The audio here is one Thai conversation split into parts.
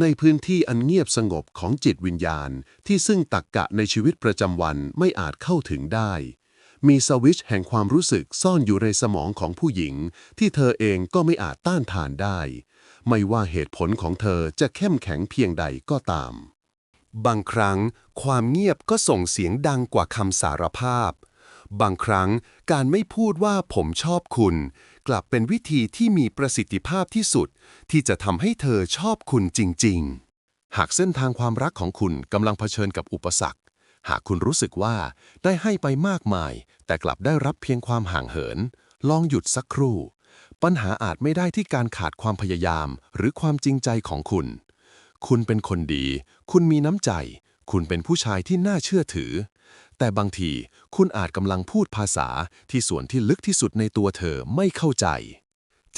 ในพื้นที่อันเงียบสงบของจิตวิญญาณ ที่ซึ่งตักกะในชีวิตประจำวันไม่อาจเข้าถึงได้ มีสวิชแห่งความรู้สึกซ่อนอยู่ในสมองของผู้หญิง ที่เธอเองก็ไม่อาจต้านทานได้ ไม่ว่าเหตุผลของเธอจะเข้มแข็งเพียงใดก็ตาม บางครั้ง ความเงียบก็ส่งเสียงดังกว่าคำสารภาพ บางครั้งการไม่พูดว่าผมชอบคุณ กลับเป็นวิธีที่มีประสิทธิภาพที่สุด ที่จะทำให้เธอชอบคุณจริง ๆ หากเส้นทางความรักของคุณกำลังเผชิญกับอุปสรรค หากคุณรู้สึกว่าได้ให้ไปมากมาย แต่กลับได้รับเพียงความห่างเหิน ลองหยุดสักครู่ ปัญหาอาจไม่ได้ที่การขาดความพยายาม หรือความจริงใจของคุณ คุณเป็นคนดี คุณมีน้ำใจ คุณเป็นผู้ชายที่น่าเชื่อถือ แต่บางทีคุณอาจกำลังพูดภาษาที่ส่วนที่ลึกที่สุดในตัวเธอไม่เข้าใจ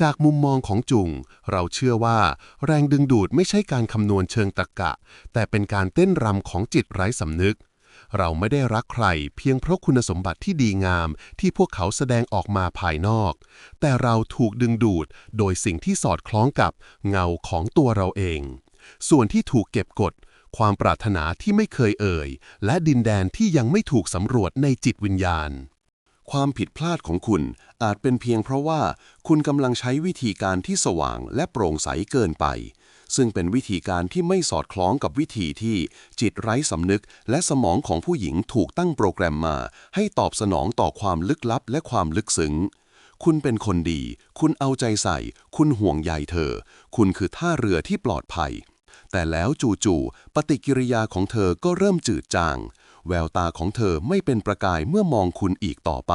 จากมุมมองของจุง เราเชื่อว่า แรงดึงดูดไม่ใช่การคำนวณเชิงตรรกะ แต่เป็นการเต้นรำของจิตไร้สำนึก เราไม่ได้รักใคร เพียงเพราะคุณสมบัติที่ดีงาม ที่พวกเขาแสดงออกมาภายนอก แต่เราถูกดึงดูดโดยสิ่งที่สอดคล้องกับเงาของตัวเราเอง ส่วนที่ถูกเก็บกด ความปรารถนาที่ไม่เคยเอ่ย และดินแดนที่ยังไม่ถูกสำรวจในจิตวิญญาณ ความผิดพลาดของคุณอาจเป็นเพียงเพราะว่าคุณกำลังใช้วิธีการที่สว่างและโปร่งใสเกินไป ซึ่งเป็นวิธีการที่ไม่สอดคล้องกับวิธีที่จิตไร้สำนึก และสมองของผู้หญิงถูกตั้งโปรแกรมมา ให้ตอบสนองต่อความลึกลับและความลึกซึ้งคุณเป็นคนดี คุณเอาใจใส่ คุณห่วงใยเธอ คุณคือท่าเรือที่ปลอดภัย แต่แล้วจู่ๆ ปฏิกิริยาของเธอก็เริ่มจืดจาง แววตาของเธอไม่เป็นประกายเมื่อมองคุณอีกต่อไป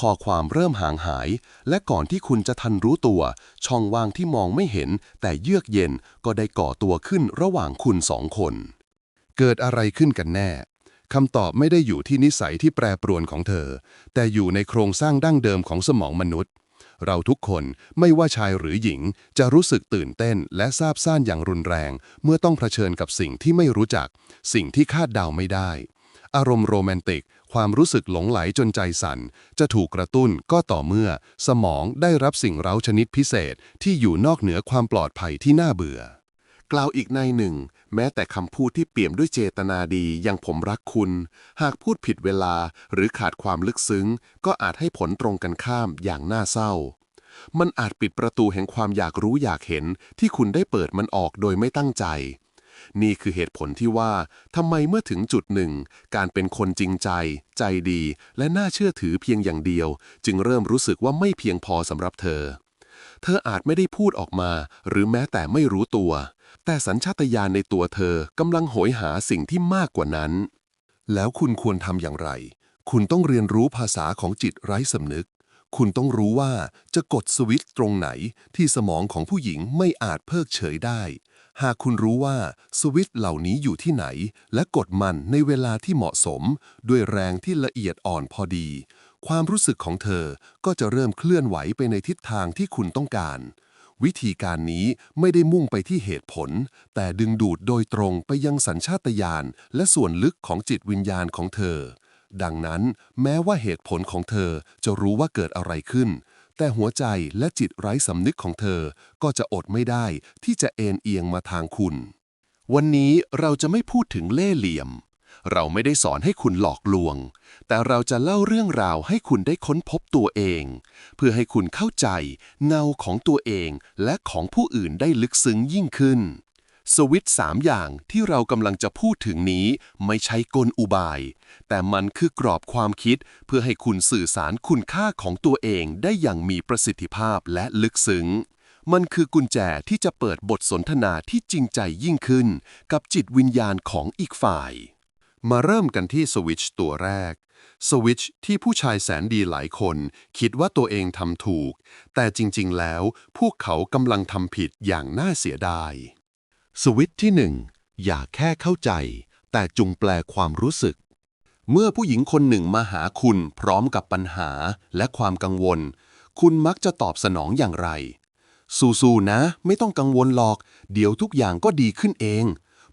ข้อความเริ่มห่างหาย และก่อนที่คุณจะทันรู้ตัว ช่องว่างที่มองไม่เห็น แต่เยือกเย็นก็ได้ก่อตัวขึ้นระหว่างคุณสองคน เกิดอะไรขึ้นกันแน่คำตอบไม่ได้อยู่ที่นิสัยที่แปรปรวนของเธอ แต่อยู่ในโครงสร้างดั้งเดิมของสมองมนุษย์ เราทุกคนไม่ว่าชายหรือหญิงจะรู้สึกตื่นเต้นและซาบซ่านอย่างรุนแรง เมื่อต้องเผชิญกับสิ่งที่ไม่รู้จัก สิ่งที่คาดเดาไม่ได้ อารมณ์โรแมนติก ความรู้สึกหลงไหลจนใจสั่น จะถูกกระตุ้นก็ต่อเมื่อ สมองได้รับสิ่งเร้าชนิดพิเศษที่อยู่นอกเหนือความปลอดภัยที่น่าเบื่อ กล่าวอีกในหนึ่ง แม้แต่คำพูดที่เปี่ยมด้วยเจตนาดีอย่างผมรักคุณ หากพูดผิดเวลาหรือขาดความลึกซึ้ง ก็อาจให้ผลตรงกันข้ามอย่างน่าเศร้า มันอาจปิดประตูแห่งความอยากรู้อยากเห็นที่คุณได้เปิดมันออกโดยไม่ตั้งใจ นี่คือเหตุผลที่ว่าทำไมเมื่อถึงจุดหนึ่ง การเป็นคนจริงใจ ใจดี และน่าเชื่อถือเพียงอย่างเดียว จึงเริ่มรู้สึกว่าไม่เพียงพอสำหรับเธอเธออาจไม่ได้พูดออกมา หรือแม้แต่ไม่รู้ตัว แต่สัญชาตญาณในตัวเธอกำลังโหยหาสิ่งที่มากกว่านั้น แล้วคุณควรทำอย่างไร คุณต้องเรียนรู้ภาษาของจิตไร้สำนึก คุณต้องรู้ว่าจะกดสวิตช์ตรงไหนที่สมองของผู้หญิงไม่อาจเพิกเฉยได้ หากคุณรู้ว่าสวิตช์เหล่านี้อยู่ที่ไหน และกดมันในเวลาที่เหมาะสม ด้วยแรงที่ละเอียดอ่อนพอดี ความรู้สึกของเธอก็จะเริ่มเคลื่อนไหวไปในทิศทางที่คุณต้องการ วิธีการนี้ไม่ได้มุ่งไปที่เหตุผล แต่ดึงดูดโดยตรงไปยังสัญชาตญาณและส่วนลึกของจิตวิญญาณของเธอ ดังนั้นแม้ว่าเหตุผลของเธอจะรู้ว่าเกิดอะไรขึ้น แต่หัวใจและจิตไร้สำนึกของเธอก็จะอดไม่ได้ที่จะเอ็นเอียงมาทางคุณ วันนี้เราจะไม่พูดถึงเล่ห์เหลี่ยม เราไม่ได้สอนให้คุณหลอกลวง แต่เราจะเล่าเรื่องราวให้คุณได้ค้นพบตัวเอง เพื่อให้คุณเข้าใจ เงาของตัวเองและของผู้อื่นได้ลึกซึ้งยิ่งขึ้น สวิตช์สามอย่างที่เรากำลังจะพูดถึงนี้ไม่ใช่กลอุบาย แต่มันคือกรอบความคิดเพื่อให้คุณสื่อสารคุณค่าของตัวเองได้อย่างมีประสิทธิภาพและลึกซึ้งมันคือกุญแจที่จะเปิดบทสนทนาที่จริงใจยิ่งขึ้น กับจิตวิญญาณของอีกฝ่าย มาเริ่มกันที่สวิตช์ตัวแรก สวิตช์ที่ผู้ชายแสนดีหลายคน คิดว่าตัวเองทำถูก แต่จริง ๆ แล้ว พวกเขากำลังทำผิดอย่างน่าเสียดาย สวิตช์ที่หนึ่งอย่าแค่เข้าใจ แต่จงแปลความรู้สึก เมื่อผู้หญิงคนหนึ่งมาหาคุณพร้อมกับปัญหาและความกังวล คุณมักจะตอบสนองอย่างไร สู้ๆนะ ไม่ต้องกังวลหรอก เดี๋ยวทุกอย่างก็ดีขึ้นเอง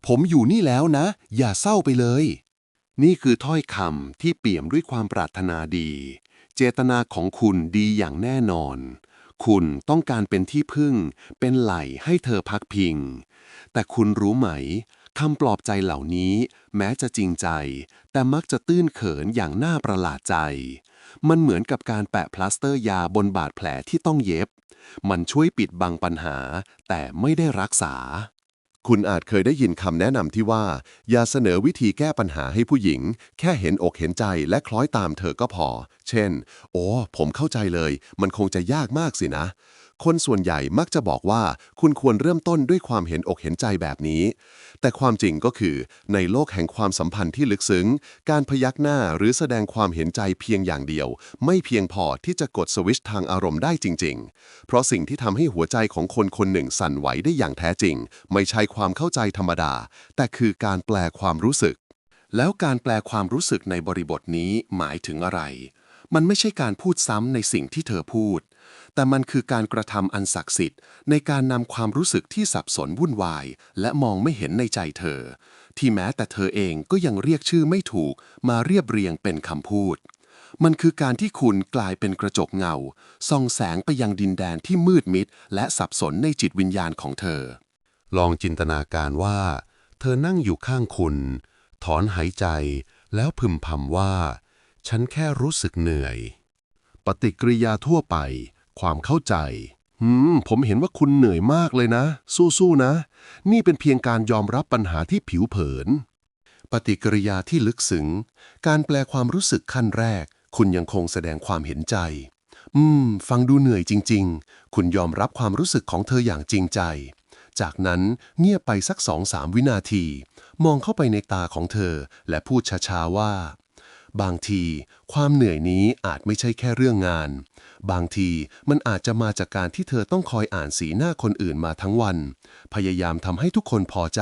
ผมอยู่นี่แล้วนะ อย่าเศร้าไปเลย นี่คือถ้อยคำที่เปี่ยมด้วยความปรารถนาดี เจตนาของคุณดีอย่างแน่นอน คุณต้องการเป็นที่พึ่ง เป็นไหล่ให้เธอพักพิง แต่คุณรู้ไหมคำปลอบใจเหล่านี้ แม้จะจริงใจ แต่มักจะตื้นเขินอย่างน่าประหลาดใจ มันเหมือนกับการแปะพลาสเตอร์ยาบนบาดแผลที่ต้องเย็บ มันช่วยปิดบังปัญหา แต่ไม่ได้รักษา คุณอาจเคยได้ยินคำแนะนำที่ว่า อย่าเสนอวิธีแก้ปัญหาให้ผู้หญิง แค่เห็นอกเห็นใจและคล้อยตามเธอก็พอ เช่น โอ้ ผมเข้าใจเลย มันคงจะยากมากสินะ คนส่วนใหญ่มักจะบอกว่าคุณควรเริ่มต้นด้วยความเห็นอกเห็นใจแบบนี้ แต่ความจริงก็คือในโลกแห่งความสัมพันธ์ที่ลึกซึ้ง การพยักหน้าหรือแสดงความเห็นใจเพียงอย่างเดียว ไม่เพียงพอที่จะกดสวิตช์ทางอารมณ์ได้จริง ๆ เพราะสิ่งที่ทำให้หัวใจของคนคนหนึ่งสั่นไหวได้อย่างแท้จริง ไม่ใช่ความเข้าใจธรรมดา แต่คือการแปลความรู้สึก แล้วการแปลความรู้สึกในบริบทนี้หมายถึงอะไร มันไม่ใช่การพูดซ้ำในสิ่งที่เธอพูด แต่มันคือการกระทำอันศักดิ์สิทธิ์ ในการนำความรู้สึกที่สับสนวุ่นวาย และมองไม่เห็นในใจเธอ ที่แม้แต่เธอเองก็ยังเรียกชื่อไม่ถูก มาเรียบเรียงเป็นคำพูด มันคือการที่คุณกลายเป็นกระจกเงาส่องแสงไปยังดินแดนที่มืดมิด และสับสนในจิตวิญญาณของเธอ ลองจินตนาการว่า เธอนั่งอยู่ข้างคุณ ถอนหายใจแล้วพึมพำว่า ฉันแค่รู้สึกเหนื่อย ปฏิกิริยาทั่วไป ความเข้าใจ หืม ผมเห็นว่าคุณเหนื่อยมากเลยนะ สู้ๆนะ นี่เป็นเพียงการยอมรับปัญหาที่ผิวเผิน ปฏิกิริยาที่ลึกซึ้ง การแปลความรู้สึกขั้นแรก คุณยังคงแสดงความเห็นใจ อืม ฟังดูเหนื่อยจริง ๆ คุณยอมรับความรู้สึกของเธออย่างจริงใจ จากนั้นเงียบไปสักสองสามวินาที มองเข้าไปในตาของเธอ และพูดช้าๆว่า บางที ความเหนื่อยนี้อาจไม่ใช่แค่เรื่องงาน บางทีมันอาจจะมาจากการที่เธอต้องคอยอ่านสีหน้าคนอื่นมาทั้งวัน พยายามทำให้ทุกคนพอใจ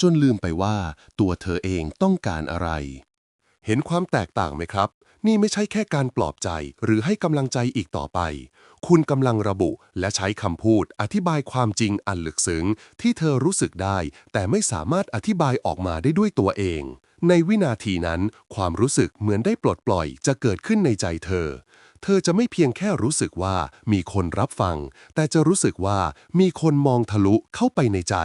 จนลืมไปว่า ตัวเธอเองต้องการอะไร เห็นความแตกต่างไหมครับ นี่ไม่ใช่แค่การปลอบใจ หรือให้กำลังใจอีกต่อไป คุณกำลังระบุและใช้คำพูด อธิบายความจริงอันลึกซึ้งที่เธอรู้สึกได้ แต่ไม่สามารถอธิบายออกมาได้ด้วยตัวเอง ในวินาทีนั้น ความรู้สึกเหมือนได้ปลดปล่อยจะเกิดขึ้นในใจเธอ เธอจะไม่เพียงแค่รู้สึกว่ามีคนรับฟัง แต่จะรู้สึกว่ามีคนมองทะลุเข้าไปในใจ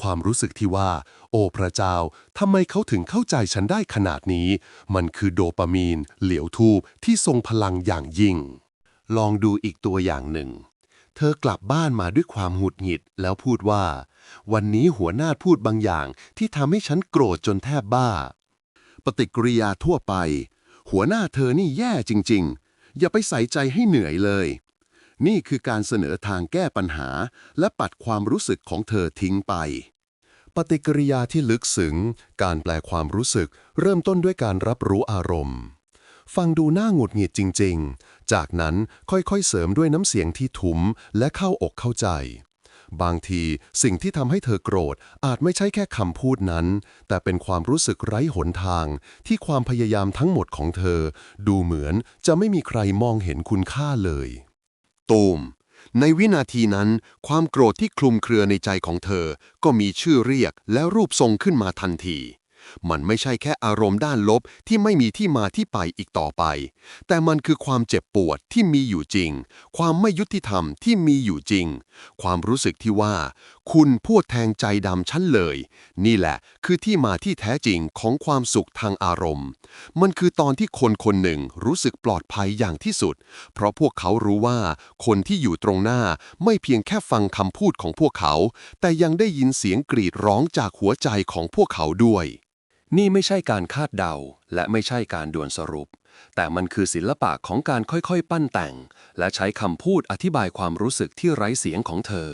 ความรู้สึกที่ว่า โอ้พระเจ้าทำไมเขาถึงเข้าใจฉันได้ขนาดนี้ มันคือโดปามีน เหลียวทูบที่ทรงพลังอย่างยิ่ง ลองดูอีกตัวอย่างหนึ่ง เธอกลับบ้านมาด้วยความหงุดหงิดแล้วพูดว่า วันนี้หัวหน้าพูดบางอย่างที่ทำให้ฉันโกรธจนแทบบ้า ปฏิกิริยาทั่วไป หัวหน้าเธอนี่แย่จริง ๆ อย่าไปใส่ใจให้เหนื่อยเลย นี่คือการเสนอทางแก้ปัญหา และปัดความรู้สึกของเธอทิ้งไป ปฏิกิริยาที่ลึกซึ้งการแปลความรู้สึก เริ่มต้นด้วยการรับรู้อารมณ์ ฟังดูน่าหงุดหงิดจริง ๆ จากนั้นค่อยๆเสริมด้วยน้ำเสียงที่ทุ้มและเข้าอกเข้าใจ บางทีสิ่งที่ทำให้เธอโกรธอาจไม่ใช่แค่คำพูดนั้น แต่เป็นความรู้สึกไร้หนทาง ที่ความพยายามทั้งหมดของเธอ ดูเหมือนจะไม่มีใครมองเห็นคุณค่าเลย ตูม ในวินาทีนั้น ความโกรธที่คลุมเครือในใจของเธอ ก็มีชื่อเรียกและรูปทรงขึ้นมาทันที มันไม่ใช่แค่อารมณ์ด้านลบที่ไม่มีที่มาที่ไปอีกต่อไป แต่มันคือความเจ็บปวดที่มีอยู่จริง ความไม่ยุติธรรมที่มีอยู่จริง ความรู้สึกที่ว่า คุณพูดแทงใจดำฉันเลย นี่แหละคือที่มาที่แท้จริงของความสุขทางอารมณ์ มันคือตอนที่คนคนหนึ่งรู้สึกปลอดภัยอย่างที่สุด เพราะพวกเขารู้ว่าคนที่อยู่ตรงหน้าไม่เพียงแค่ฟังคำพูดของพวกเขา แต่ยังได้ยินเสียงกรีดร้องจากหัวใจของพวกเขาด้วย นี่ไม่ใช่การคาดเดา และไม่ใช่การด่วนสรุป แต่มันคือศิลปะของการค่อยๆ ปั้นแต่ง และใช้คำพูดอธิบายความรู้สึกที่ไร้เสียงของเธอ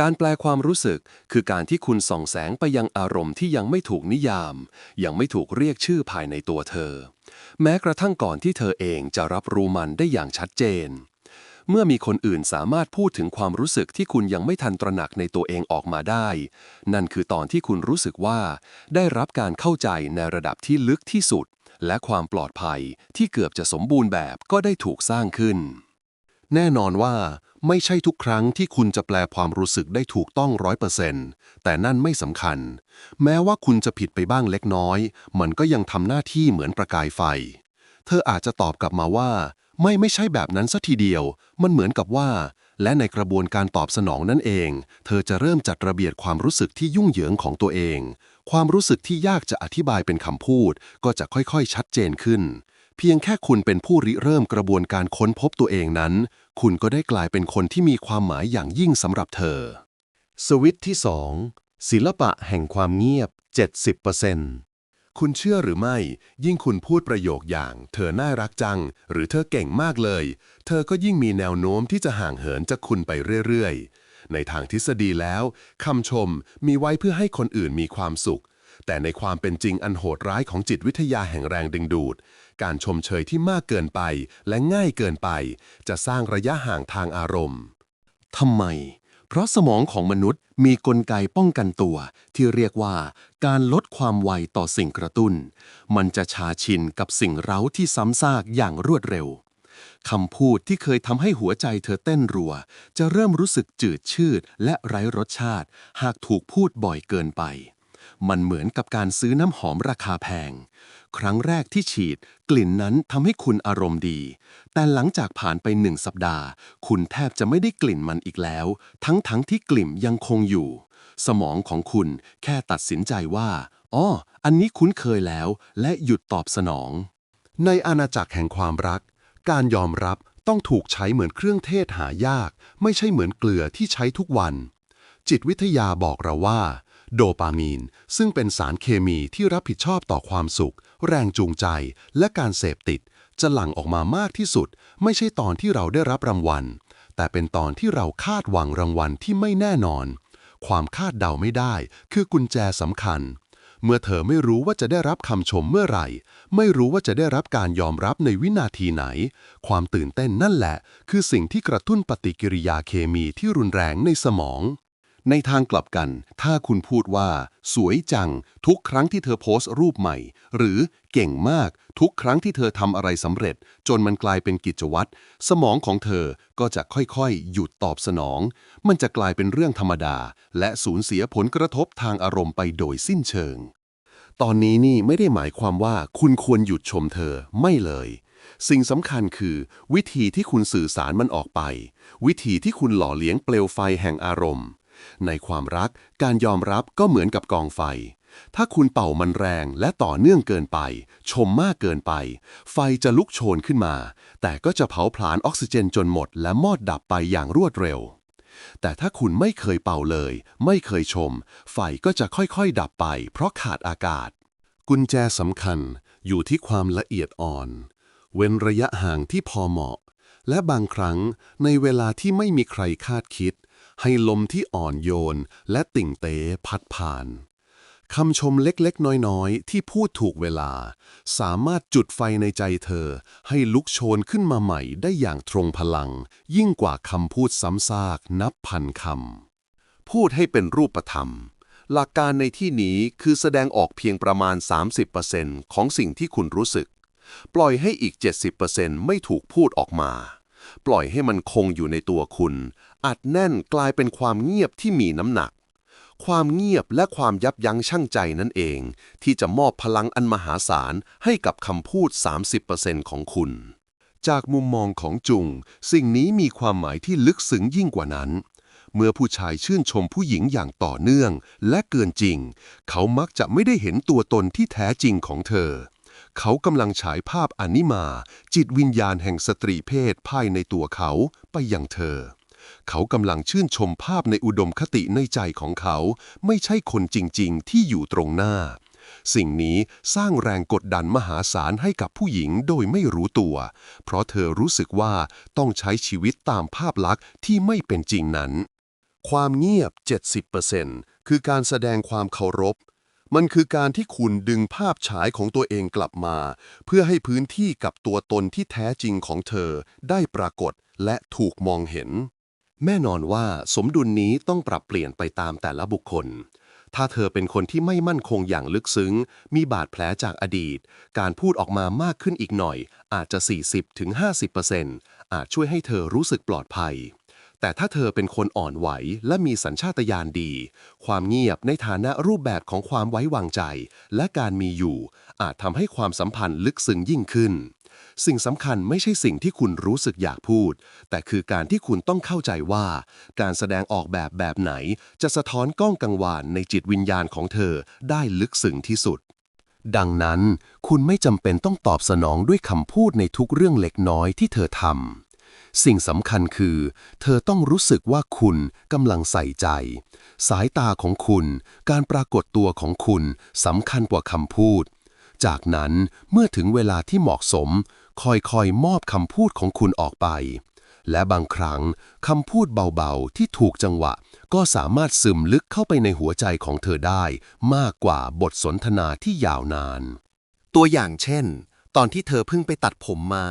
การแปลความรู้สึกคือการที่คุณส่องแสงไปยังอารมณ์ที่ยังไม่ถูกนิยาม ยังไม่ถูกเรียกชื่อภายในตัวเธอ แม้กระทั่งก่อนที่เธอเองจะรับรู้มันได้อย่างชัดเจน เมื่อมีคนอื่นสามารถพูดถึงความรู้สึกที่คุณยังไม่ทันตระหนักในตัวเองออกมาได้ นั่นคือตอนที่คุณรู้สึกว่า ได้รับการเข้าใจในระดับที่ลึกที่สุด และความปลอดภัยที่เกือบจะสมบูรณ์แบบก็ได้ถูกสร้างขึ้น แน่นอนว่า ไม่ใช่ทุกครั้งที่คุณจะแปลความรู้สึกได้ถูกต้องร้อยเปอร์เซนต์แต่นั่นไม่สำคัญ แม้ว่าคุณจะผิดไปบ้างเล็กน้อย มันก็ยังทำหน้าที่เหมือนประกายไฟเธออาจจะตอบกลับมาว่า ไม่ไม่ใช่แบบนั้นซะทีเดียว มันเหมือนกับว่า และในกระบวนการตอบสนองนั่นเอง เธอจะเริ่มจัดระเบียบความรู้สึกที่ยุ่งเหยิงของตัวเอง ความรู้สึกที่ยากจะอธิบายเป็นคำพูด ก็จะค่อยๆ ชัดเจนขึ้น เพียงแค่คุณเป็นผู้ริเริ่มกระบวนการค้นพบตัวเองนั้น คุณก็ได้กลายเป็นคนที่มีความหมายอย่างยิ่งสำหรับเธอ สวิตที่ 2 ศิลปะแห่งความเงียบ 70% คุณเชื่อหรือไม่ ยิ่งคุณพูดประโยคอย่าง เธอน่ารักจัง หรือเธอเก่งมากเลย เธอก็ยิ่งมีแนวโน้มที่จะห่างเหินจากคุณไปเรื่อยๆ ในทางทฤษฎีแล้วคำชมมีไว้เพื่อให้คนอื่นมีความสุข แต่ในความเป็นจริงอันโหดร้ายของจิตวิทยาแห่งแรงดึงดูด การชมเชยที่มากเกินไปและง่ายเกินไป จะสร้างระยะห่างทางอารมณ์ทำไม เพราะสมองของมนุษย์มีกลไกป้องกันตัว ที่เรียกว่าการลดความไวต่อสิ่งกระตุ้น มันจะชาชินกับสิ่งเร้าที่ซ้ำซากอย่างรวดเร็วคำพูดที่เคยทำให้หัวใจเธอเต้นรัว จะเริ่มรู้สึกจืดชืดและไร้รสชาติ หากถูกพูดบ่อยเกินไป มันเหมือนกับการซื้อน้ำหอมราคาแพง ครั้งแรกที่ฉีด กลิ่นนั้นทำให้คุณอารมณ์ดี แต่หลังจากผ่านไปหนึ่งสัปดาห์ คุณแทบจะไม่ได้กลิ่นมันอีกแล้ว ทั้งทั้งที่กลิ่นยังคงอยู่ สมองของคุณแค่ตัดสินใจว่าอ๋ออันนี้คุ้นเคยแล้ว และหยุดตอบสนอง ในอาณาจักรแห่งความรัก การยอมรับต้องถูกใช้เหมือนเครื่องเทศหายาก ไม่ใช่เหมือนเกลือที่ใช้ทุกวัน จิตวิทยาบอกเราว่า โดปามีน ซึ่งเป็นสารเคมีที่รับผิดชอบต่อความสุข แรงจูงใจ และการเสพติด จะหลั่งออกมามากที่สุด ไม่ใช่ตอนที่เราได้รับรางวัล แต่เป็นตอนที่เราคาดหวังรางวัลที่ไม่แน่นอน ความคาดเดาไม่ได้ คือกุญแจสำคัญ เมื่อเธอไม่รู้ว่าจะได้รับคำชมเมื่อไหร่ ไม่รู้ว่าจะได้รับการยอมรับในวินาทีไหน ความตื่นเต้นนั่นแหละ คือสิ่งที่กระตุ้นปฏิกิริยาเคมีที่รุนแรงในสมอง ในทางกลับกัน ถ้าคุณพูดว่า สวยจัง ทุกครั้งที่เธอโพสต์รูปใหม่ หรือเก่งมาก ทุกครั้งที่เธอทำอะไรสำเร็จ จนมันกลายเป็นกิจวัตรสมองของเธอก็จะค่อยๆ หยุดตอบสนอง มันจะกลายเป็นเรื่องธรรมดา และสูญเสียผลกระทบทางอารมณ์ไปโดยสิ้นเชิง ตอนนี้นี่ไม่ได้หมายความว่าคุณควรหยุดชมเธอไม่เลยสิ่งสำคัญคือ วิธีที่คุณสื่อสารมันออกไป วิธีที่คุณหล่อเลี้ยงเปลวไฟแห่งอารมณ์ ในความรักการยอมรับก็เหมือนกับกองไฟ ถ้าคุณเป่ามันแรงและต่อเนื่องเกินไป ชมมากเกินไป ไฟจะลุกโชนขึ้นมา แต่ก็จะเผาผลาญออกซิเจนจนหมด และมอดดับไปอย่างรวดเร็ว แต่ถ้าคุณไม่เคยเป่าเลย ไม่เคยชม ไฟก็จะค่อยๆ ดับไป เพราะขาดอากาศ กุญแจสำคัญอยู่ที่ความละเอียดอ่อน เว้นระยะห่างที่พอเหมาะ และบางครั้งในเวลาที่ไม่มีใครคาดคิด ให้ลมที่อ่อนโยนและติ่งเตพัดผ่านคำชมเล็กๆ น้อยๆ ที่พูดถูกเวลา สามารถจุดไฟในใจเธอ ให้ลุกโชนขึ้นมาใหม่ได้อย่างตรงพลัง ยิ่งกว่าคำพูดซ้ำซากนับพันคำ พูดให้เป็นรูปธรรม หลักการในที่นี้คือแสดงออกเพียงประมาณ 30%ของสิ่งที่คุณรู้สึก ปล่อยให้อีก 70%ไม่ถูกพูดออกมา ปล่อยให้มันคงอยู่ในตัวคุณ อัดแน่นกลายเป็นความเงียบที่มีน้ำหนัก ความเงียบและความยับยั้งชั่งใจนั่นเอง ที่จะมอบพลังอันมหาศาลให้กับคำพูด 30%ของคุณ จากมุมมองของจุง สิ่งนี้มีความหมายที่ลึกซึ้งยิ่งกว่านั้นเมื่อผู้ชายชื่นชมผู้หญิงอย่างต่อเนื่อง และเกินจริง เขามักจะไม่ได้เห็นตัวตนที่แท้จริงของเธอ เขากำลังฉายภาพอนิมา จิตวิญญาณแห่งสตรีเพศภายในตัวเขาไปยังเธอ เขากำลังชื่นชมภาพในอุดมคติในใจของเขา ไม่ใช่คนจริง ๆ ที่อยู่ตรงหน้า สิ่งนี้สร้างแรงกดดันมหาศาลให้กับผู้หญิงโดยไม่รู้ตัว เพราะเธอรู้สึกว่าต้องใช้ชีวิตตามภาพลักษณ์ที่ไม่เป็นจริงนั้น ความเงียบ 70%คือการแสดงความเคารพมันคือการที่คุณดึงภาพฉายของตัวเองกลับมา เพื่อให้พื้นที่กับตัวตนที่แท้จริงของเธอได้ปรากฏและถูกมองเห็น แน่นอนว่าสมดุลนี้ต้องปรับเปลี่ยนไปตามแต่ละบุคคล ถ้าเธอเป็นคนที่ไม่มั่นคงอย่างลึกซึ้ง มีบาดแผลจากอดีต การพูดออกมามากขึ้นอีกหน่อย อาจจะ 40-50%อาจช่วยให้เธอรู้สึกปลอดภัย แต่ถ้าเธอเป็นคนอ่อนไหวและมีสัญชาตญาณดี ความเงียบในฐานะรูปแบบของความไว้วางใจ และการมีอยู่ อาจทำให้ความสัมพันธ์ลึกซึ้งยิ่งขึ้น สิ่งสำคัญไม่ใช่สิ่งที่คุณรู้สึกอยากพูด แต่คือการที่คุณต้องเข้าใจว่า การแสดงออกแบบแบบไหน จะสะท้อนก้องกังวานในจิตวิญญาณของเธอได้ลึกซึ้งที่สุด ดังนั้น คุณไม่จำเป็นต้องตอบสนองด้วยคำพูดในทุกเรื่องเล็กน้อยที่เธอทำสิ่งสำคัญคือ เธอต้องรู้สึกว่าคุณกำลังใส่ใจ สายตาของคุณ การปรากฏตัวของคุณสำคัญกว่าคำพูด จากนั้นเมื่อถึงเวลาที่เหมาะสม คอยๆ มอบคำพูดของคุณออกไป และบางครั้งคำพูดเบาๆ ที่ถูกจังหวะ ก็สามารถซึมลึกเข้าไปในหัวใจของเธอได้ มากกว่าบทสนทนาที่ยาวนาน ตัวอย่างเช่น ตอนที่เธอเพิ่งไปตัดผมมา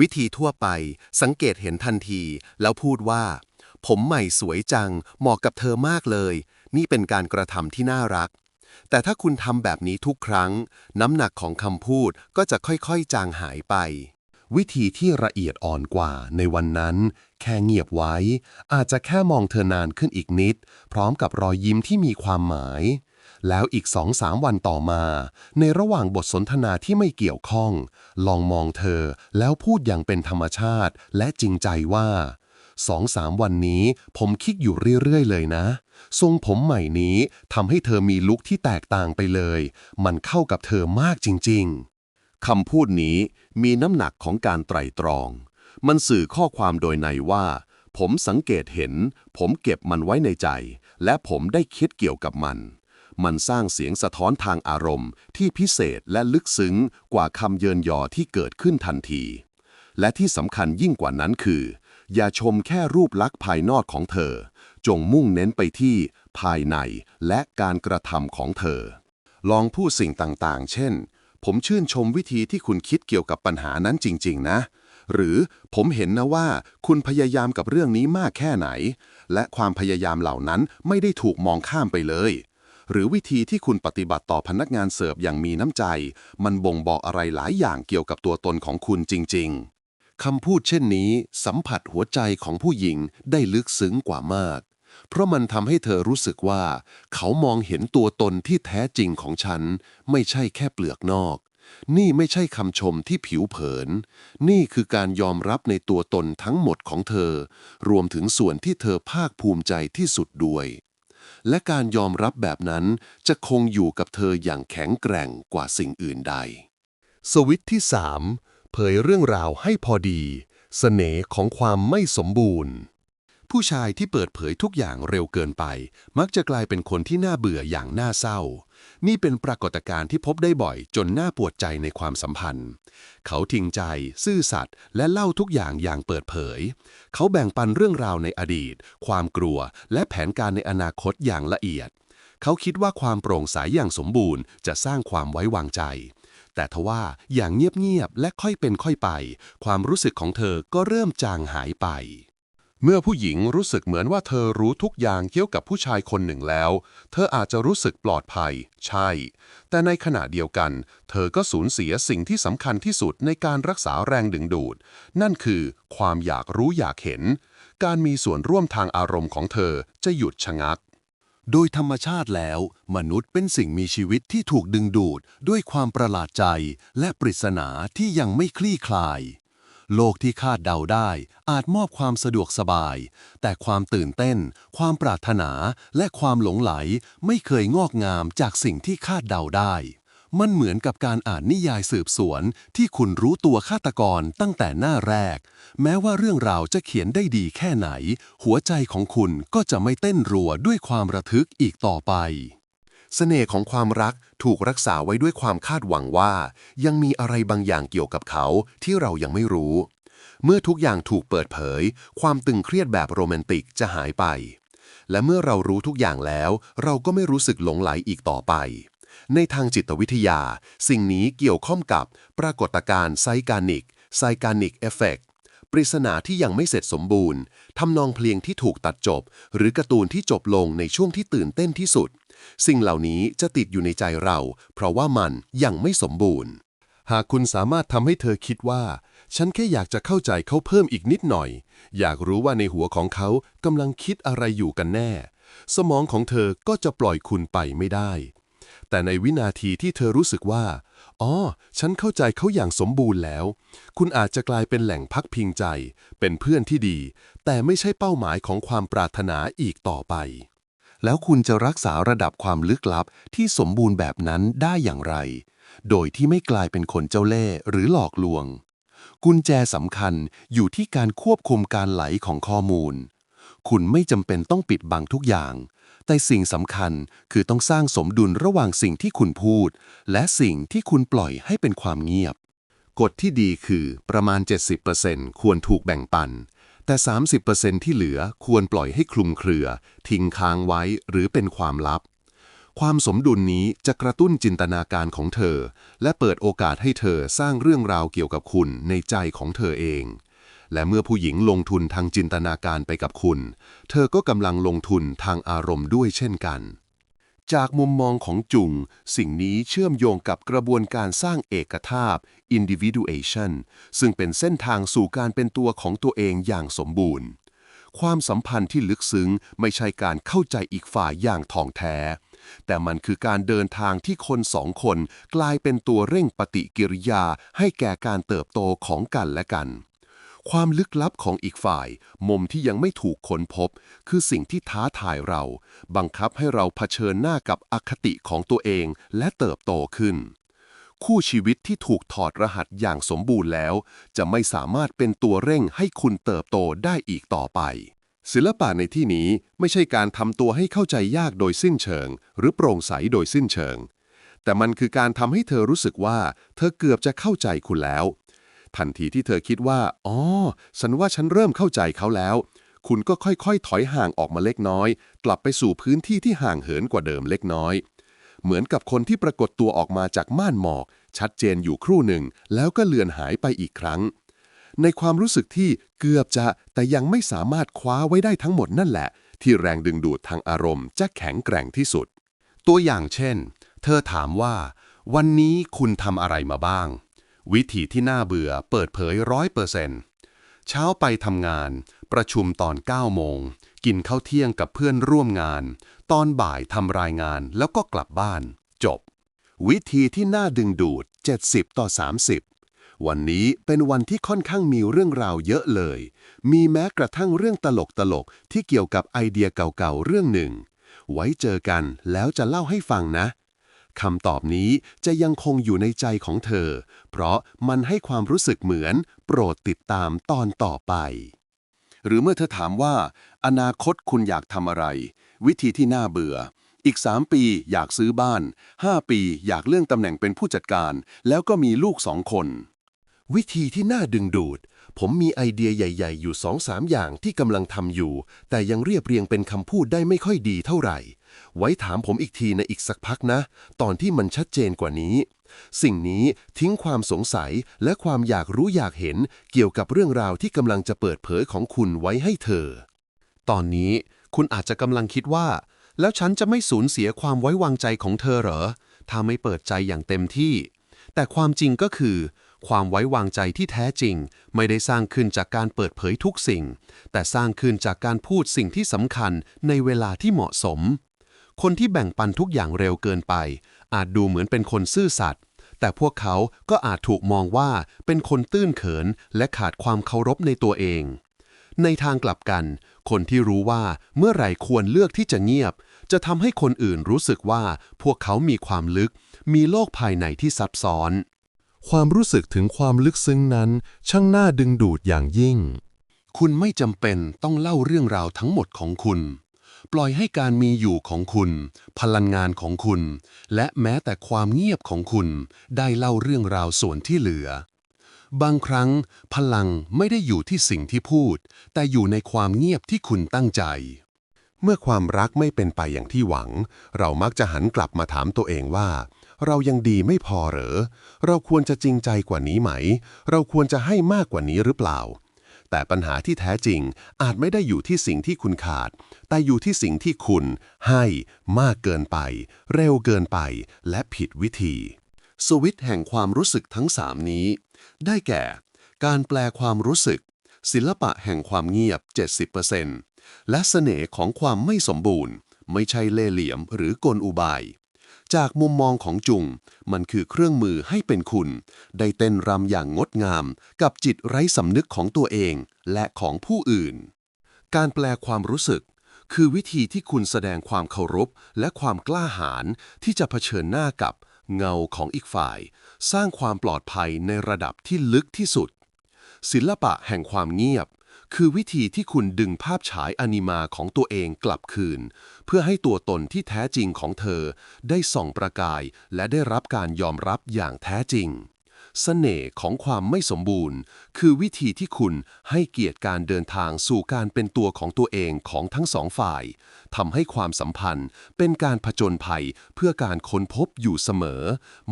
วิธีทั่วไปสังเกตเห็นทันที แล้วพูดว่า ผมใหม่สวยจัง เหมาะกับเธอมากเลย นี่เป็นการกระทำที่น่ารัก แต่ถ้าคุณทำแบบนี้ทุกครั้ง น้ำหนักของคำพูดก็จะค่อยๆ จางหายไป วิธีที่ละเอียดอ่อนกว่าในวันนั้น แค่เงียบไว้ อาจจะแค่มองเธอนานขึ้นอีกนิด พร้อมกับรอยยิ้มที่มีความหมาย แล้วอีกสองสามวันต่อมา ในระหว่างบทสนทนาที่ไม่เกี่ยวข้อง ลองมองเธอแล้วพูดอย่างเป็นธรรมชาติ และจริงใจว่าสองสามวันนี้ผมคิดอยู่เรื่อยๆ เลยนะ ทรงผมใหม่นี้ทำให้เธอมีลุคที่แตกต่างไปเลย มันเข้ากับเธอมากจริงๆคำพูดนี้มีน้ำหนักของการไตรตรอง มันสื่อข้อความโดยในว่า ผมสังเกตเห็น ผมเก็บมันไว้ในใจ และผมได้คิดเกี่ยวกับมัน มันสร้างเสียงสะท้อนทางอารมณ์ ที่พิเศษและลึกซึ้งกว่าคำเยินยอที่เกิดขึ้นทันที และที่สำคัญยิ่งกว่านั้นคือ อย่าชมแค่รูปลักษณ์ภายนอกของเธอ จงมุ่งเน้นไปที่ภายในและการกระทำของเธอ ลองพูดสิ่งต่างๆ เช่น ผมชื่นชมวิธีที่คุณคิดเกี่ยวกับปัญหานั้นจริง ๆ นะ หรือผมเห็นนะว่าคุณพยายามกับเรื่องนี้มากแค่ไหน และความพยายามเหล่านั้นไม่ได้ถูกมองข้ามไปเลยหรือวิธีที่คุณปฏิบัติต่อพนักงานเสิร์ฟอย่างมีน้ำใจ มันบ่งบอกอะไรหลายอย่างเกี่ยวกับตัวตนของคุณจริงๆ คำพูดเช่นนี้สัมผัสหัวใจของผู้หญิงได้ลึกซึ้งกว่ามาก เพราะมันทำให้เธอรู้สึกว่า เขามองเห็นตัวตนที่แท้จริงของฉัน ไม่ใช่แค่เปลือกนอก นี่ไม่ใช่คำชมที่ผิวเผิน นี่คือการยอมรับในตัวตนทั้งหมดของเธอ รวมถึงส่วนที่เธอภาคภูมิใจที่สุดด้วยและการยอมรับแบบนั้นจะคงอยู่กับเธออย่างแข็งแกร่งกว่าสิ่งอื่นใด สวิตที่ 3 เผยเรื่องราวให้พอดีเสน่ห์ของความไม่สมบูรณ์ ผู้ชายที่เปิดเผยทุกอย่างเร็วเกินไป มักจะกลายเป็นคนที่น่าเบื่ออย่างน่าเศร้า นี่เป็นปรากฏการณ์ที่พบได้บ่อยจนน่าปวดใจในความสัมพันธ์ เขาทิ้งใจ ซื่อสัตย์และเล่าทุกอย่างอย่างเปิดเผย เขาแบ่งปันเรื่องราวในอดีต ความกลัว และแผนการในอนาคตอย่างละเอียดเขาคิดว่าความโปร่งใสยอย่างสมบูรณ์จะสร้างความไว้วางใจ แต่ทว่าอย่างเงียบๆและค่อยเป็นค่อยไป ความรู้สึกของเธอก็เริ่มจางหายไป เมื่อผู้หญิงรู้สึกเหมือนว่าเธอรู้ทุกอย่างเกี่ยวกับผู้ชายคนหนึ่งแล้ว เธออาจจะรู้สึกปลอดภัย ใช่ แต่ในขณะเดียวกัน เธอก็สูญเสียสิ่งที่สำคัญที่สุดในการรักษาแรงดึงดูด นั่นคือความอยากรู้อยากเห็น การมีส่วนร่วมทางอารมณ์ของเธอจะหยุดชะงัก โดยธรรมชาติแล้ว มนุษย์เป็นสิ่งมีชีวิตที่ถูกดึงดูดด้วยความประหลาดใจ และปริศนาที่ยังไม่คลี่คลาย โลกที่คาดเดาได้อาจมอบความสะดวกสบาย แต่ความตื่นเต้น ความปรารถนา และความหลงไหลไม่เคยงอกงามจากสิ่งที่คาดเดาได้ มันเหมือนกับการอ่านนิยายสืบสวน ที่คุณรู้ตัวฆาตกรตั้งแต่หน้าแรก แม้ว่าเรื่องราวจะเขียนได้ดีแค่ไหน หัวใจของคุณก็จะไม่เต้นรัวด้วยความระทึกอีกต่อไปเสน่ห์ของความรักถูกรักษาไว้ด้วยความคาดหวังว่า ยังมีอะไรบางอย่างเกี่ยวกับเขาที่เรายังไม่รู้ เมื่อทุกอย่างถูกเปิดเผย ความตึงเครียดแบบโรแมนติกจะหายไป และเมื่อเรารู้ทุกอย่างแล้ว เราก็ไม่รู้สึกหลงไหลอีกต่อไป ในทางจิตวิทยา สิ่งนี้เกี่ยวข้องกับปรากฏการณ์ไซกานิกไซกานิกเอฟเฟกปริศนาที่ยังไม่เสร็จสมบูรณ์ทำนองเพลงที่ถูกตัดจบ หรือการ์ตูนที่จบลงในช่วงที่ตื่นเต้นที่สุด สิ่งเหล่านี้จะติดอยู่ในใจเรา เพราะว่ามันยังไม่สมบูรณ์ หากคุณสามารถทำให้เธอคิดว่า ฉันแค่อยากจะเข้าใจเขาเพิ่มอีกนิดหน่อย อยากรู้ว่าในหัวของเขากำลังคิดอะไรอยู่กันแน่ สมองของเธอก็จะปล่อยคุณไปไม่ได้ แต่ในวินาทีที่เธอรู้สึกว่า อ๋อ ฉันเข้าใจเขาอย่างสมบูรณ์แล้ว คุณอาจจะกลายเป็นแหล่งพักพิงใจ เป็นเพื่อนที่ดี แต่ไม่ใช่เป้าหมายของความปรารถนาอีกต่อไป แล้วคุณจะรักษาระดับความลึกลับที่สมบูรณ์แบบนั้นได้อย่างไร โดยที่ไม่กลายเป็นคนเจ้าเล่ห์หรือหลอกลวง กุญแจสำคัญอยู่ที่การควบคุมการไหลของข้อมูล คุณไม่จำเป็นต้องปิดบังทุกอย่าง แต่สิ่งสำคัญคือต้องสร้างสมดุลระหว่างสิ่งที่คุณพูด และสิ่งที่คุณปล่อยให้เป็นความเงียบ กฎที่ดีคือประมาณ 70%ควรถูกแบ่งปัน แต่ 30%ที่เหลือควรปล่อยให้คลุมเครือ ทิ้งค้างไว้หรือเป็นความลับ ความสมดุลนี้จะกระตุ้นจินตนาการของเธอ และเปิดโอกาสให้เธอสร้างเรื่องราวเกี่ยวกับคุณในใจของเธอเอง และเมื่อผู้หญิงลงทุนทางจินตนาการไปกับคุณ เธอก็กำลังลงทุนทางอารมณ์ด้วยเช่นกัน จากมุมมองของจุง สิ่งนี้เชื่อมโยงกับกระบวนการสร้างเอกภาพ individuation ซึ่งเป็นเส้นทางสู่การเป็นตัวของตัวเองอย่างสมบูรณ์ ความสัมพันธ์ที่ลึกซึ้งไม่ใช่การเข้าใจอีกฝ่ายอย่างท่องแท้แต่มันคือการเดินทางที่คนสองคนกลายเป็นตัวเร่งปฏิกิริยาให้แก่การเติบโตของกันและกัน ความลึกลับของอีกฝ่าย มุมที่ยังไม่ถูกค้นพบ คือสิ่งที่ท้าทายเรา บังคับให้เราเผชิญหน้ากับอคติของตัวเองและเติบโตขึ้น คู่ชีวิตที่ถูกถอดรหัสอย่างสมบูรณ์แล้ว จะไม่สามารถเป็นตัวเร่งให้คุณเติบโตได้อีกต่อไป ศิลปะในที่นี้ไม่ใช่การทำตัวให้เข้าใจยากโดยสิ้นเชิง หรือโปร่งใสโดยสิ้นเชิงแต่มันคือการทำให้เธอรู้สึกว่า เธอเกือบจะเข้าใจคุณแล้ว ทันทีที่เธอคิดว่า อ๋อ ฉันว่าฉันเริ่มเข้าใจเขาแล้ว คุณก็ค่อยๆ ถอยห่างออกมาเล็กน้อย กลับไปสู่พื้นที่ที่ห่างเหินกว่าเดิมเล็กน้อย เหมือนกับคนที่ปรากฏตัวออกมาจากม่านหมอก ชัดเจนอยู่ครู่หนึ่ง แล้วก็เลือนหายไปอีกครั้ง ในความรู้สึกที่เกือบจะแต่ยังไม่สามารถคว้าไว้ได้ทั้งหมดนั่นแหละ ที่แรงดึงดูดทางอารมณ์จะแข็งแกร่งที่สุด ตัวอย่างเช่น เธอถามว่า วันนี้คุณทำอะไรมาบ้าง วิธีที่น่าเบื่อเปิดเผยร้อยเปอร์เซนต์เช้าไปทำงาน ประชุมตอน 9 โมง กินข้าวเที่ยงกับเพื่อนร่วมงาน ตอนบ่ายทำรายงานแล้วก็กลับบ้าน จบ วิธีที่น่าดึงดูด 70 ต่อ 30 วันนี้เป็นวันที่ค่อนข้างมีเรื่องราวเยอะเลย มีแม้กระทั่งเรื่องตลกตลกๆที่เกี่ยวกับไอเดียเก่าๆเรื่องหนึ่ง ไว้เจอกันแล้วจะเล่าให้ฟังนะ คำตอบนี้จะยังคงอยู่ในใจของเธอ เพราะมันให้ความรู้สึกเหมือน โปรดติดตามตอนต่อไป หรือเมื่อเธอถามว่า อนาคตคุณอยากทำอะไร วิธีที่น่าเบื่อ อีก 3 ปีอยากซื้อบ้าน 5 ปีอยากเลื่อนตำแหน่งเป็นผู้จัดการ แล้วก็มีลูกสองคน วิธีที่น่าดึงดูด ผมมีไอเดียใหญ่ ๆ อยู่2-3อย่างที่กำลังทำอยู่ แต่ยังเรียบเรียงเป็นคำพูดได้ไม่ค่อยดีเท่าไหร่ ไว้ถามผมอีกทีในอีกสักพักนะ ตอนที่มันชัดเจนกว่านี้ สิ่งนี้ทิ้งความสงสัยและความอยากรู้อยากเห็นเกี่ยวกับเรื่องราวที่กำลังจะเปิดเผยของคุณไว้ให้เธอ ตอนนี้คุณอาจจะกำลังคิดว่า แล้วฉันจะไม่สูญเสียความไว้วางใจของเธอเหรอ ถ้าไม่เปิดใจอย่างเต็มที่ แต่ความจริงก็คือ ความไว้วางใจที่แท้จริง ไม่ได้สร้างขึ้นจากการเปิดเผยทุกสิ่ง แต่สร้างขึ้นจากการพูดสิ่งที่สำคัญในเวลาที่เหมาะสม คนที่แบ่งปันทุกอย่างเร็วเกินไป อาจดูเหมือนเป็นคนซื่อสัตย์แต่พวกเขาก็อาจถูกมองว่าเป็นคนตื้นเขินและขาดความเคารพในตัวเอง ในทางกลับกัน คนที่รู้ว่าเมื่อไหร่ควรเลือกที่จะเงียบ จะทำให้คนอื่นรู้สึกว่าพวกเขามีความลึก มีโลกภายในที่ซับซ้อน ความรู้สึกถึงความลึกซึ้งนั้น ช่างน่าดึงดูดอย่างยิ่ง คุณไม่จำเป็นต้องเล่าเรื่องราวทั้งหมดของคุณ ปล่อยให้การมีอยู่ของคุณ พลังงานของคุณ และแม้แต่ความเงียบของคุณ ได้เล่าเรื่องราวส่วนที่เหลือ บางครั้ง พลังไม่ได้อยู่ที่สิ่งที่พูด แต่อยู่ในความเงียบที่คุณตั้งใจ เมื่อความรักไม่เป็นไปอย่างที่หวัง เรามักจะหันกลับมาถามตัวเองว่า เรายังดีไม่พอเหรอเราควรจะจริงใจกว่านี้ไหม เราควรจะให้มากกว่านี้หรือเปล่า แต่ปัญหาที่แท้จริงอาจไม่ได้อยู่ที่สิ่งที่คุณขาด แต่อยู่ที่สิ่งที่คุณให้มากเกินไป เร็วเกินไป และผิดวิธีสวิตแห่งความรู้สึกทั้งสามนี้ ได้แก่ การแปลความรู้สึก ศิลปะแห่งความเงียบ 70%และเสน่ห์ของความไม่สมบูรณ์ ไม่ใช่เล่ห์เหลี่ยมหรือกลอุบาย จากมุมมองของจุง มันคือเครื่องมือให้เป็นคุณ ได้เต้นรำอย่างงดงาม กับจิตไร้สำนึกของตัวเอง และของผู้อื่น การแปลความรู้สึก คือวิธีที่คุณแสดงความเคารพ และความกล้าหาญที่จะเผชิญหน้ากับเงาของอีกฝ่าย สร้างความปลอดภัยในระดับที่ลึกที่สุด ศิลปะแห่งความเงียบ คือวิธีที่คุณดึงภาพฉายอนิมาของตัวเองกลับคืน เพื่อให้ตัวตนที่แท้จริงของเธอ ได้ส่องประกาย และได้รับการยอมรับอย่างแท้จริงเสน่ห์ของความไม่สมบูรณ์ คือวิธีที่คุณให้เกียรติการเดินทางสู่การเป็นตัวของตัวเองของทั้งสองฝ่ายทำให้ความสัมพันธ์เป็นการผจญภัยเพื่อการค้นพบอยู่เสมอ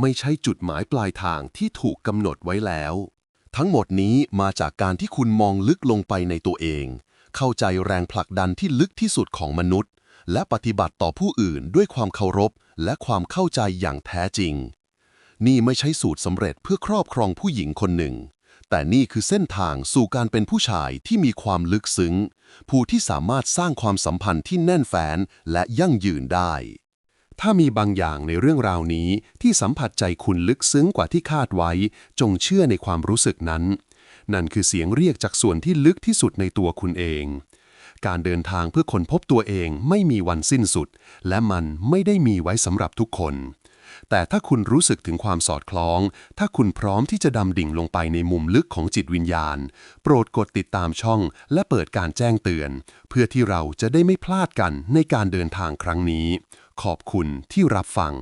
ไม่ใช่จุดหมายปลายทางที่ถูกกำหนดไว้แล้ว ทั้งหมดนี้มาจากการที่คุณมองลึกลงไปในตัวเอง เข้าใจแรงผลักดันที่ลึกที่สุดของมนุษย์ และปฏิบัติต่อผู้อื่นด้วยความเคารพ และความเข้าใจอย่างแท้จริง นี่ไม่ใช่สูตรสำเร็จเพื่อครอบครองผู้หญิงคนหนึ่ง แต่นี่คือเส้นทางสู่การเป็นผู้ชายที่มีความลึกซึ้ง ผู้ที่สามารถสร้างความสัมพันธ์ที่แน่นแฟ้นและยั่งยืนได้ ถ้ามีบางอย่างในเรื่องราวนี้ที่สัมผัสใจคุณลึกซึ้งกว่าที่คาดไว้ จงเชื่อในความรู้สึกนั้น นั่นคือเสียงเรียกจากส่วนที่ลึกที่สุดในตัวคุณเอง การเดินทางเพื่อค้นพบตัวเองไม่มีวันสิ้นสุด และมันไม่ได้มีไว้สำหรับทุกคน แต่ถ้าคุณรู้สึกถึงความสอดคล้อง ถ้าคุณพร้อมที่จะดำดิ่งลงไปในมุมลึกของจิตวิญญาณ โปรดกดติดตามช่อง และเปิดการแจ้งเตือน เพื่อที่เราจะได้ไม่พลาดกันในการเดินทางครั้งนี้ ขอบคุณที่รับฟัง